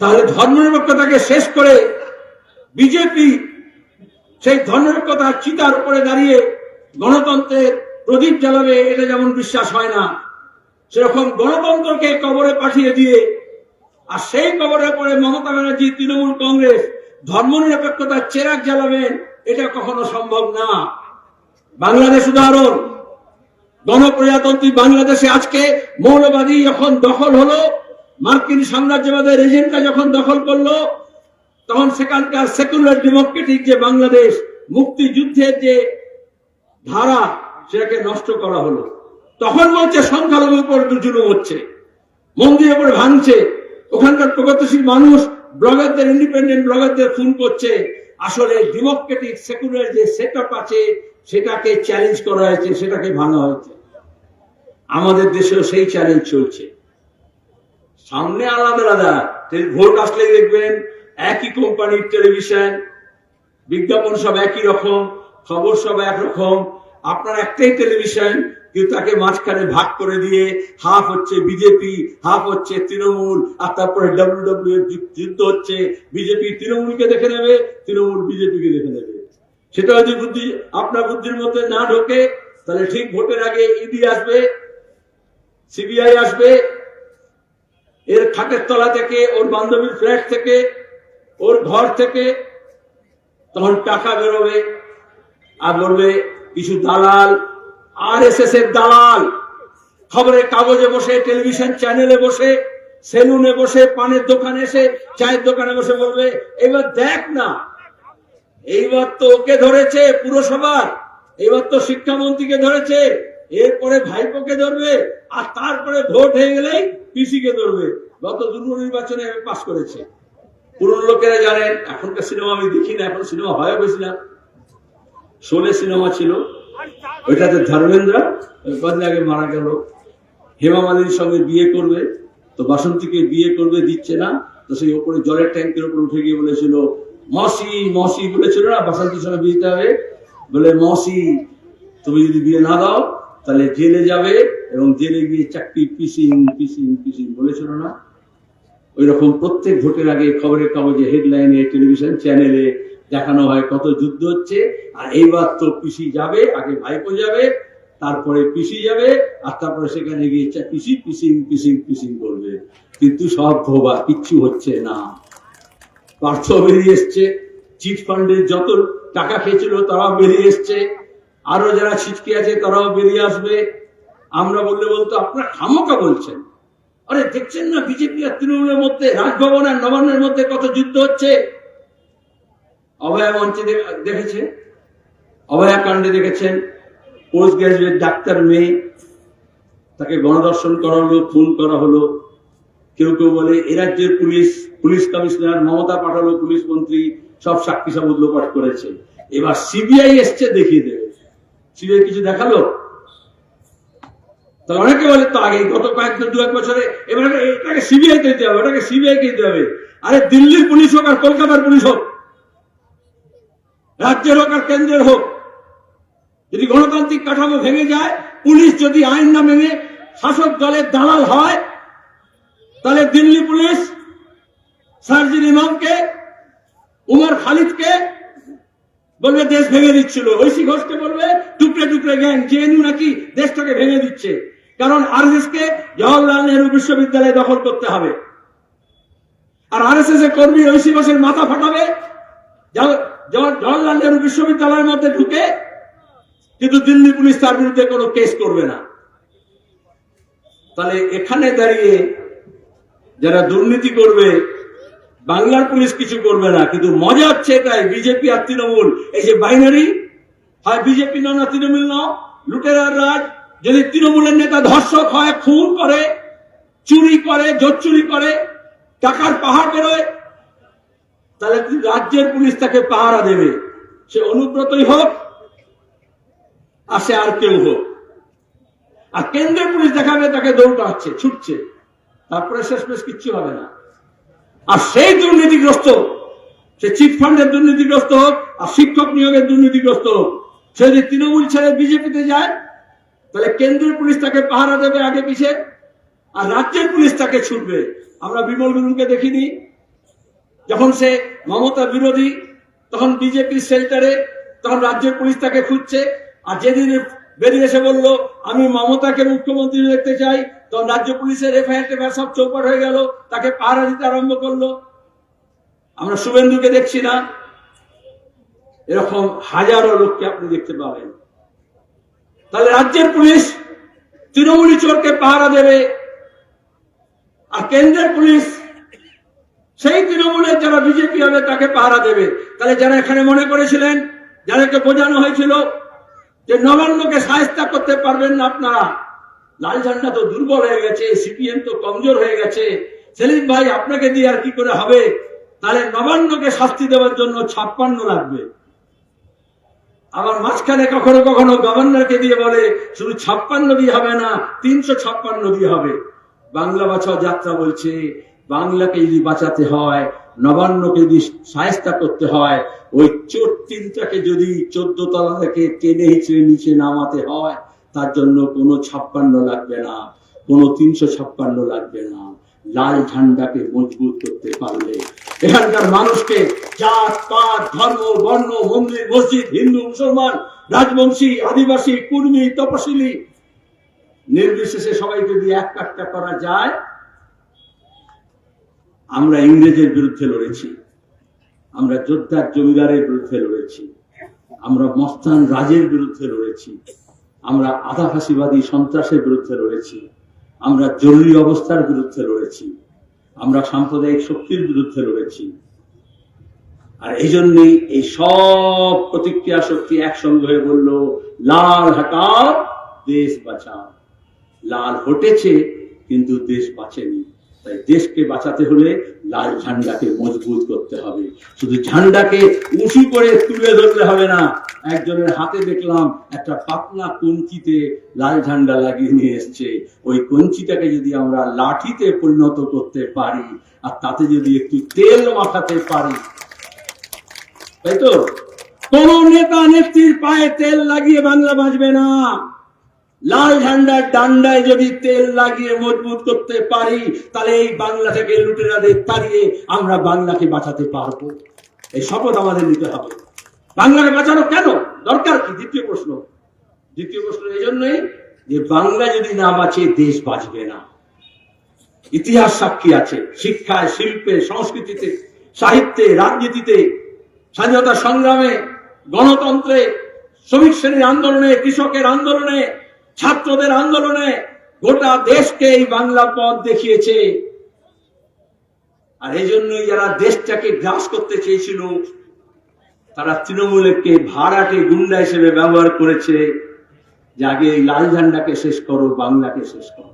তাহলে ধর্মনিরপেক্ষতাকে শেষ করে বিজেপি সেই ধর্মনিরপেক্ষতার চিতার উপরে দাঁড়িয়ে গণতন্ত্রের প্রদীপ জ্বালাবে, এটা যেমন বিশ্বাস হয় না, সেরকম গণতন্ত্রকে কবরে পাঠিয়ে দিয়ে, আর সেই কবরের পরে মমতা ব্যানার্জি, তৃণমূল কংগ্রেস ধর্মনিরপেক্ষতার চেরাক জ্বালাবেন, এটা কখনো সম্ভব না। বাংলাদেশ উদাহরণ, গণপ্রজাতন্ত্রী বাংলাদেশে আজকে মৌলবাদী যখন দখল হলো মার্কিন সাম্রাজ্যবাদের এজেন্টরা যখন দখল করল, তখন সেখানকার সেকুলার ডেমোক্রেটিক যে বাংলাদেশ, মুক্তিযুদ্ধের যে ধারা, সেটাকে নষ্ট করা হলো। তখন বলছে সংখ্যালঘুর উপর জুলুম হচ্ছে, মন্দিরের উপর ভাঙছে, ওখানকার প্রগতিশীল মানুষ, ব্লগারদের ইন্ডিপেন্ডেন্ট ব্লগারদের খুন করছে। আসলে ডেমোক্রেটিক সেকুলার যে সেট আছে, সেটাকে চ্যালেঞ্জ করা হয়েছে, সেটাকে ভাঙা হয়েছে। আমাদের দেশেও সেই চ্যালেঞ্জ চলছে। সামনে আলাদা আলাদা। ভোট আসলে দেখবেন, একই কোম্পানির টেলিভিশন, বিজ্ঞাপন সব একই রকম, খবর সব একরকম। আপনার একটাই টেলিভিশন কিন্তু তাকে মাঝখানে ভাগ করে দিয়ে হাফ হচ্ছে বিজেপি, হাফ হচ্ছে তৃণমূল, আর তারপরে ডাব্লিউ ডাব্লিউ যুদ্ধ হচ্ছে বিজেপি। তৃণমূলকে দেখে নেবে, তৃণমূল বিজেপিকে দেখে নেবে। সেটা যদি বুদ্ধি, আপনার বুদ্ধির মধ্যে না ঢোকে, তাহলে ঠিক ভোটের আগে ইডি আসবে, সিবিআই আসবে এর খাটের তলা থেকে, ওর বান্ধবীর ফ্ল্যাট থেকে, ওর ঘর থেকে, তখন টাকা বেরোবে। আর বলবে কিছু দালাল আর এস এর দালাল, খবরের কাগজে বসে, টেলিভিশন চ্যানেলে বসে, সেলুনে বসে, পানের দোকানে এসে, চায়ের দোকানে বসে বলবে, এবার দেখ না, এইবার তো ওকে ধরেছে পুরসভার, এবার তো শিক্ষামন্ত্রীকে ধরেছে, এরপরে ভাইপোকে ধরবে, আর তারপরে ভোট হয়ে গেলেই পিসিকে ধরবে। গত দুর্গ নির্বাচনে পাশ করেছে। পুরনো লোকেরা জানেন এখনকার সিনেমা আমি দেখি না, এখন সিনেমা হয় বেশি না। শোলে সিনেমা ছিল। ওইটাতে ধর্মেন্দ্র কদিন আগে মারা গেল। হেমা মালিনীর সঙ্গে বিয়ে করবে, তো বাসন্তীকে বিয়ে করবে, দিচ্ছে না। তো সেই ওপরে জলের ট্যাঙ্কের উপর উঠে গিয়ে বলেছিল, মসি মসি বলেছিল না, বাসন্তীর সঙ্গে বিয়েতে হবে। বলে, মসি, তুমি যদি বিয়ে না দাও, তাহলে জেলে যাবে। এবং জেলে গিয়ে চাকরি পিসিং পিসিং পিসিং বলেছিল না। ওই রকম প্রত্যেক ভোটের আগে খবরের কাগজে হেডলাইনে টেলিভিশন চ্যানেলে দেখানো হয় কত যুদ্ধ হচ্ছে, আর এইবার তো পিসি যাবে, আগে ভাইপো যাবে, তারপরে পিসি যাবে, আর তারপরে সেখানে গিয়ে পিসি পিসিং পিসিং পিসিং করবে। কিন্তু সব ভোবা কিচ্ছু হচ্ছে না। পার্থ বেরিয়ে এসছে চিট ফান্ডের যত টাকা খেয়েছিল তারাও বেরিয়ে এসছে, আরও যারা ছিটকে আছে তারাও বেরিয়ে আসবে। আমরা বললে বলতো, আপনার খামোকা বলছেন। আরে দেখছেন না, বিজেপি আর তৃণমূলের মধ্যে, রাজভবন আর নবান্নের মধ্যে কত যুদ্ধ হচ্ছে? অভয়া মঞ্চে দে- দেখেছেন? অভয়া কাণ্ডে দেখেছেন? পোস্ট গ্রাজুয়েট ডাক্তার মেয়ে, তাকে গণদর্শন করা হলো, খুন করা হলো। কেউ কেউ বলে, এ রাজ্যের পুলিশ পুলিশ কমিশনার মমতা পাঠালো, পুলিশ মন্ত্রী সব সাক্ষী সব উদ্লোপাট করেছে। এবার সিবিআই এসছে দেখিয়ে দেবে। সিবিআই কিছু দেখাল? তাহলে অনেকে বলে, তো আগে গত কয়েক দু এক বছরে এবার এটাকে সিবিআই দিতে হবে ওটাকে সিবিআই দিতে হবে। আরে দিল্লির পুলিশ হোক আর কলকাতার পুলিশ হোক, রাজ্যের হোক আর কেন্দ্রের হোক, যদি গণতান্ত্রিক কাঠামো ভেঙে যায়, পুলিশ যদি আইন না মেনে শাসক দলের দালাল হয়, তাহলে দিল্লি পুলিশ, সার্জিল ইমামকে, উমর খালিদকে বলবে, দেশ ভেঙে দিচ্ছিল। ঐশী ঘোষকে বলবে, টুকরে টুকরে গ্যাং জেএনইউ নাকি দেশটাকে ভেঙে দিচ্ছে। কারণ আরএসএস কে জওয়াহরলাল নেহরু বিশ্ববিদ্যালয়ে দখল করতে হবে। আর আরএসএস এর কর্মী ঐশী ঘোষের মাথা ফাটাবে জওয়াহ- জওয়াহ- জওয়াহরলাল নেহরু বিশ্ববিদ্যালয়ের মধ্যে ঢুকে কিন্তু দিল্লি পুলিশ তার বিরুদ্ধে কোনো কেস করবে না। তাহলে এখানে দাঁড়িয়ে যারা দুর্নীতি করবে, বাংলার পুলিশ কিছু করবে না, কিন্তু মজা হচ্ছে এটাই, বিজেপি আর তৃণমূল, এই যে বাইনারি, হয় বিজেপি না তৃণমূল না লুটেরার রাজ যদি তৃণমূলের নেতা ধর্ষক হয়, খুন করে, চুরি করে জোর চুরি করে, টাকার পাহাড় বেরোয়, তাহলে রাজ্যের পুলিশ তাকে পাহারা দেবে? সে অনুব্রতই হোক, আর সে আর কেউ হোক। আর কেন্দ্রের পুলিশ দেখাবে, তাকে দৌড়াচ্ছে, ছুটছে। তারপরে শেষমেশ কিচ্ছু হবে না। আর সেই দুর্নীতিগ্রস্ত, সে চিট ফান্ডের দুর্নীতিগ্রস্ত হোক, আর শিক্ষক নিয়োগের দুর্নীতিগ্রস্ত হোক, সে যদি তৃণমূল ছেড়ে বিজেপিতে যায় তাহলে কেন্দ্রের পুলিশ তাকে পাহারা দেবে আগে পিছে, আর রাজ্যের পুলিশ তাকে ছুটবে। আমরা বিমল গুরুকে দেখিনি। যখন সে মমতা বিরোধী, তখন বিজেপির শেল্টারে, তখন রাজ্যের পুলিশ তাকে খুঁজছে। আর যেদিন বেরিয়ে এসে বলল, আমি মমতাকে মুখ্যমন্ত্রী দেখতে চাই তখন রাজ্য পুলিশের এফআইআর টেফআইআর সব চৌপাট হয়ে গেল। তাকে পাহারা দিতে আরম্ভ করল। আমরা শুভেন্দুকে দেখছি না। এরকম হাজারো লোককে আপনি দেখতে পাবেন। তাহলে রাজ্যের পুলিশ তৃণমূলী চোরকে পাহারা দেবে। আর কেন্দ্রের পুলিশ, সেই তৃণমূলের যারা বিজেপি হবে তাকে পাহারা দেবে। তাহলে যারা এখানে মনে করেছিলেন যাদেরকে বোঝানো হয়েছিল যে নবান্নকে সাহেস্তা করতে পারবেন না আপনারা, লাল ঝান্ডা তো দুর্বল হয়ে গেছে, সিপিএম তো কমজোর হয়ে গেছে, সেলিম ভাই আপনাকে দিয়ে আর কি করে হবে? তাহলে নবান্নকে শাস্তি দেওয়ার জন্য ছাপ্পান্ন লাগবে। আবার মাঝখানে কখনো কখনো গভর্নরকে দিয়ে বলে, শুধু ছাপ্পান্ন দিয়ে হবে না, তিনশো ছাপ্পান্ন দিয়ে হবে। বাংলা বাঁচাও যাত্রা বলছে, বাংলাকে যদি বাঁচাতে হয়, নবান্নকে যদি সায়স্তা করতে হয়, ওই চোর তিনটাকে যদি চোদ্দ তলা থেকে টেনে হিচড়ে নিচে নামাতে হয়, তার জন্য কোনো ছাপ্পান্ন লাগবে না, কোনো তিনশো ছাপ্পান্ন লাগবে না। লাল ঝান্ডাকে মজবুত করতে পারলে এখানকার মানুষকে জাত, পাত, ধর্ম, বর্ণ, মন্দির, মসজিদ, হিন্দু, মুসলমান, রাজবংশী, আদিবাসী, কুর্মী, তপশিলি, নির্বিশেষে সবাইকে দিয়ে এক কাটটা করা যায়, আমরা ইংরেজের বিরুদ্ধে লড়েছি, আমরা যোদ্ধার জমিদারের বিরুদ্ধে লড়েছি, আমরা মস্তান রাজের বিরুদ্ধে লড়েছি, আমরা আধা ফাঁসিবাদী সন্ত্রাসের বিরুদ্ধে লড়েছি, আমরা জরুরি অবস্থার বিরুদ্ধে লড়েছি। আমরা সাম্প্রদায়িক শক্তির বিরুদ্ধে লড়েছি। আর এই জন্যই এই সব প্রতিক্রিয়া শক্তি একসঙ্গে হয়ে বলল, লাল হাকার দেশ বাঁচাও। লাল হটেছে, কিন্তু দেশ বাঁচেনি। তাই দেশকে বাঁচাতে হলে লাল ঝান্ডাকে মজবুত করতে হবে। শুধু ঝান্ডাকে উঁচু করে তুলে ধরলে হবে না, একজনের হাতে দেখলাম একটা পাতলা কঞ্চিতে লাল ঝান্ডা লাগিয়ে নিয়ে এসছে। ওই কঞ্চিটাকে যদি আমরা লাঠিতে পরিণত করতে পারি, আর তাতে যদি একটু তেল মাখাতে পারি, তাই তো? কোন নেতা নেত্রীর পায়ে তেল লাগিয়ে বাংলা বাঁচবে না। লাল ঝান্ডার ডান্ডায় যদি তেল লাগিয়ে মজবুত করতে পারি, তাহলে এই বাংলা থেকে লুটেরাদের তাড়িয়ে আমরা বাংলাকে বাঁচাতে পারব। এই শপথ আমাদের নিতে হবে। বাংলাকে বাঁচানো কেন? দরকার কি? দ্বিতীয় প্রশ্ন। দ্বিতীয় প্রশ্ন এই জন্যই যে বাংলা যদি না বাঁচে, দেশ বাঁচবে না। ইতিহাস সাক্ষী আছে। শিক্ষায়, শিল্পে, সংস্কৃতিতে, সাহিত্যে, রাজনীতিতে, স্বাধীনতা সংগ্রামে, গণতন্ত্রে, শ্রমিক শ্রেণির আন্দোলনে, কৃষকের আন্দোলনে ছাত্রদের আন্দোলনে গোটা দেশকে এই বাংলা পথ দেখিয়েছে। আর এই জন্যই যারা দেশটাকে গ্রাস করতে চেয়েছিল, তারা তৃণমূলকে ভাড়াটে গুন্ডা হিসেবে ব্যবহার করেছে যে আগে লাল ঝান্ডাকে শেষ করো, বাংলাকে শেষ করো।